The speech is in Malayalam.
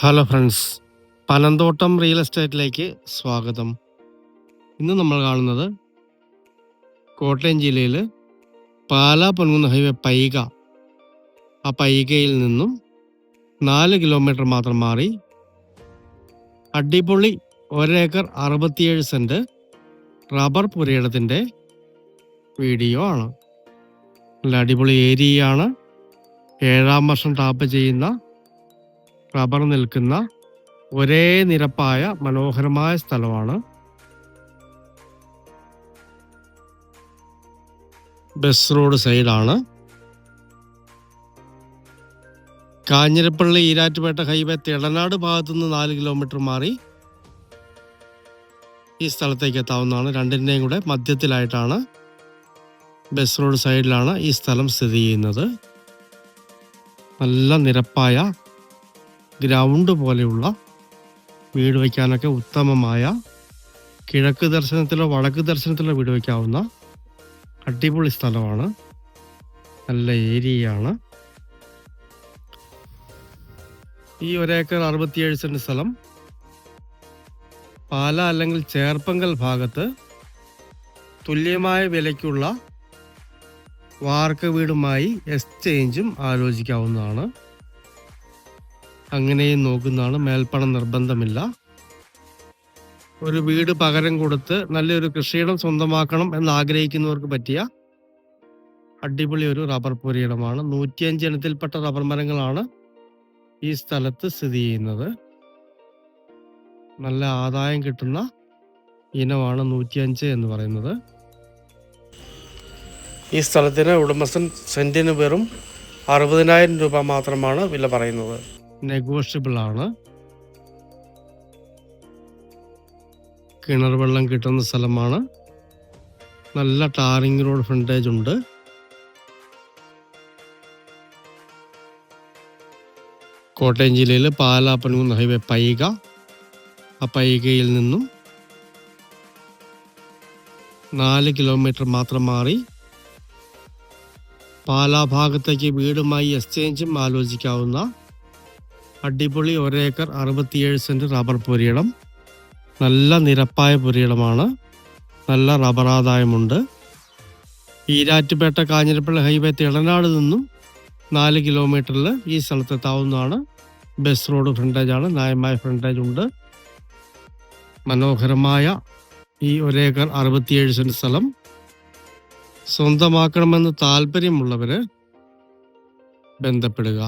ഹലോ ഫ്രണ്ട്സ് പനന്തോട്ടം റിയൽ എസ്റ്റേറ്റിലേക്ക് സ്വാഗതം. ഇന്ന് നമ്മൾ കാണുന്നത് കോട്ടയം ജില്ലയിൽ പാലാ പൊൻകുന്ന് ഹൈവേ പൈക. ആ പൈകയിൽ നിന്നും നാല് കിലോമീറ്റർ മാത്രം മാറി അടിപൊളി ഒരേക്കർ അറുപത്തിയേഴ് സെന്റ് റബ്ബർ പുരയിടത്തിന്റെ വീഡിയോ ആണ്. നല്ല അടിപൊളി ഏരിയയാണ്. ഏഴാം വർഷം ടാപ്പ് ചെയ്യുന്ന റബ്ബർ നിൽക്കുന്ന ഒരേ നിരപ്പായ മനോഹരമായ സ്ഥലമാണ് ബസ് റോഡ് സൈഡാണ്. കാഞ്ഞിരപ്പള്ളി ഈരാറ്റുപേട്ട ഹൈവേ തിടനാട് ഭാഗത്തു നിന്ന് നാല് കിലോമീറ്റർ മാറി ഈ സ്ഥലത്തേക്ക് എത്താവുന്നതാണ്. രണ്ടിന്റെയും കൂടെ മധ്യത്തിലായിട്ടാണ് ബസ് റോഡ് സൈഡിലാണ് ഈ സ്ഥലം സ്ഥിതി ചെയ്യുന്നത്. നല്ല നിരപ്പായ ഗ്രൗണ്ട് പോലെയുള്ള വീട് വയ്ക്കാനൊക്കെ ഉത്തമമായ കിഴക്ക് ദർശനത്തിലോ വടക്ക് ദർശനത്തിലോ വീട് വയ്ക്കാവുന്ന അടിപൊളി സ്ഥലമാണ്. നല്ല ഏരിയയാണ്. ഈ ഒരേക്കർ അറുപത്തിയേഴ് സെന്റ് സ്ഥലം. പാല അല്ലെങ്കിൽ ചേർപ്പങ്കൽ ഭാഗത്ത് തുല്യമായ വിലയ്ക്കുള്ള വാർക്ക വീടുമായി എക്സ്ചേഞ്ചും ആലോചിക്കാവുന്നതാണ്. അങ്ങനെയും നോക്കുന്നതാണ്. മേൽപ്പണം നിർബന്ധമില്ല. ഒരു വീട് പകരം കൊടുത്ത് നല്ലൊരു കൃഷിയിടം സ്വന്തമാക്കണം എന്ന് ആഗ്രഹിക്കുന്നവർക്ക് പറ്റിയ അടിപൊളി ഒരു റബ്ബർ പുരയിടമാണ്. നൂറ്റിയഞ്ച് ഇനത്തിൽപ്പെട്ട റബ്ബർ മരങ്ങളാണ് ഈ സ്ഥലത്ത് സ്ഥിതി ചെയ്യുന്നത്. നല്ല ആദായം കിട്ടുന്ന ഇനമാണ് നൂറ്റിയഞ്ച് എന്ന് പറയുന്നത്. ഈ സ്ഥലത്തിന് ഉടമസ്ഥൻ സെന്റിന് വെറും അറുപതിനായിരം രൂപ മാത്രമാണ് വില പറയുന്നത്. നെഗോഷ്യബിൾ ആണ്. കിണർ വെള്ളം കിട്ടുന്ന സ്ഥലമാണ്. നല്ല ടാറിംഗ് റോഡ് ഫ്രണ്ടേജ് ഉണ്ട്. കോട്ടയം ജില്ലയിൽ പാലാ പനുകുന്ന ഹൈവേ പൈക. ആ പൈകയിൽ നിന്നും നാല് കിലോമീറ്റർ മാത്രം മാറി. പാലാ ഭാഗത്തേക്ക് വീടുമായി എക്സ്ചേഞ്ചും ആലോചിക്കാവുന്ന അടിപൊളി ഒരേക്കർ അറുപത്തിയേഴ് സെന്റ് റബ്ബർ പുരിയിടം നല്ല നിരപ്പായ പുരിയിടമാണ് നല്ല റബ്ബർ ആദായമുണ്ട്. ഈരാറ്റുപേട്ട കാഞ്ഞിരപ്പള്ളി ഹൈവേ തിളനാട് നിന്നും നാല് കിലോമീറ്ററിൽ ഈ സ്ഥലത്തെത്താവുന്നതാണ് ബസ് റോഡ് ഫ്രണ്ടേജാണ് ന്യായമായ ഫ്രണ്ടേജ് ഉണ്ട്. മനോഹരമായ ഈ ഒരേക്കർ അറുപത്തിയേഴ് സെന്റ് സ്ഥലം. സ്വന്തമാക്കണമെന്ന് താല്പര്യമുള്ളവർ ബന്ധപ്പെടുക.